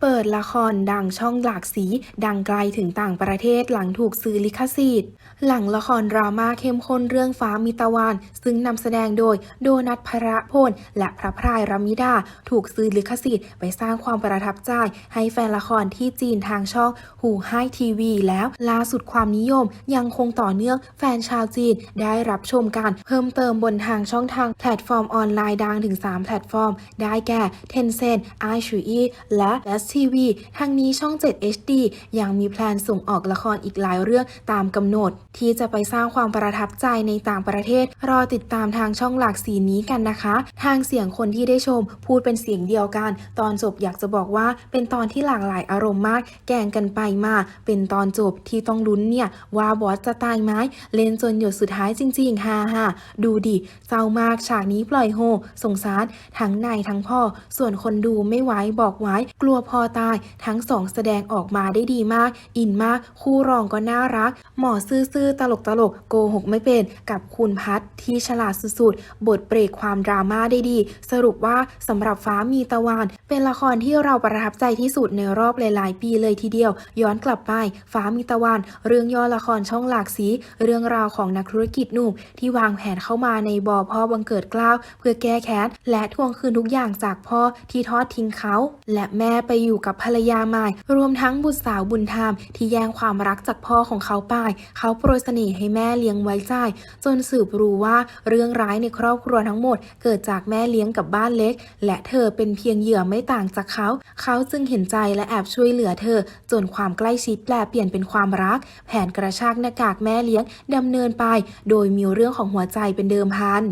เปิดละครดังช่องหลากสี ดังไกลถึงต่างประเทศหลังถูกซื้อลิขสิทธิ์ หลังละครดราม่าเข้มข้นเรื่องฟ้ามิตะวัน ซึ่งนำแสดงโดยโดนัทพระพล และพระพรายรามิดา ถูกซื้อลิขสิทธิ์ไปสร้างความประทับใจ ให้แฟนละครที่จีนทางช่องหูไฮทีวี แล้วล่าสุดความนิยมยังคงต่อเนื่องแฟนชาวจีนได้รับชมกันเพิ่มเติมบนทางช่องทางแพลตฟอร์มออนไลน์ดังถึง 3 แพลตฟอร์ม ได้แก่ Tencent, i อ u i และ s t v ทั้งนี้ช่อง 7 HD ยังมีแพลนส่งออกละครอีกหลายเรื่องตามกำหนด ที่จะไปสร้างความประทับใจในต่างประเทศ รอติดตามทางช่องหลากสีนี้กันนะคะ ทางเสียงคนที่ได้ชม พูดเป็นเสียงเดียวกัน ตอนจบอยากจะบอกว่าเป็นตอนที่หลากหลายอารมณ์มาก แกงกันไปมา เป็นตอนจบที่ต้องลุ้นเนี่ยว่าบอสจะตายไหมเล่นจนหยดสุดท้ายจริงๆฮ่าฮ่าดูดิเศร้ามากฉากนี้ปล่อยโฮสงสารทั้งนายทั้งพ่อ ส่วนคนดูไม่ไหวบอกไว้กลัวพอตาย ทั้งสองแสดงออกมาได้ดีมาก อินมาก คู่รองก็น่ารัก หมอซื่อๆตลกตลกๆโกหกไม่เป็น กับคุณพัทที่ฉลาดสุดๆ บทเบรกความดราม่าได้ดี สรุปว่าสำหรับฟ้ามีตะวัน เป็นละครที่เราประทับใจที่สุดในรอบหลายๆ ปีเลยทีเดียว ย้อนกลับไป ฟ้ามีตะวัน เรื่องย่อละครช่องหลากสี เรื่องราวของนักธุรกิจหนุ่มที่วางแผนเข้ามาในบ่อพ่อบังเกิดกล้าว เพื่อแก้แค้นและทวงคืนทุกอย่างจากพ่อที่ทอดทิ้งเขา และแม่ไปอยู่กับภรรยาใหม่ รวมทั้งบุตรสาวบุญธรรมที่แย่งความรักจากพ่อของเขาไป เขาโปรยเสน่ห์ให้แม่เลี้ยงไว้ใจ จนสืบรู้ว่าเรื่องร้ายในครอบครัวทั้งหมด เกิดจากแม่เลี้ยงกับบ้านเล็ก และเธอเป็นเพียงเหยื่อไม่ต่างจากเขา เขาจึงเห็นใจและแอบช่วยเหลือเธอ จนความใกล้ชิดแปลเปลี่ยนเป็นความรัก แผนกระชากหน้ากากแม่เลี้ยงดำเนินไป โดยมีเรื่องของหัวใจเป็นเดิมพัน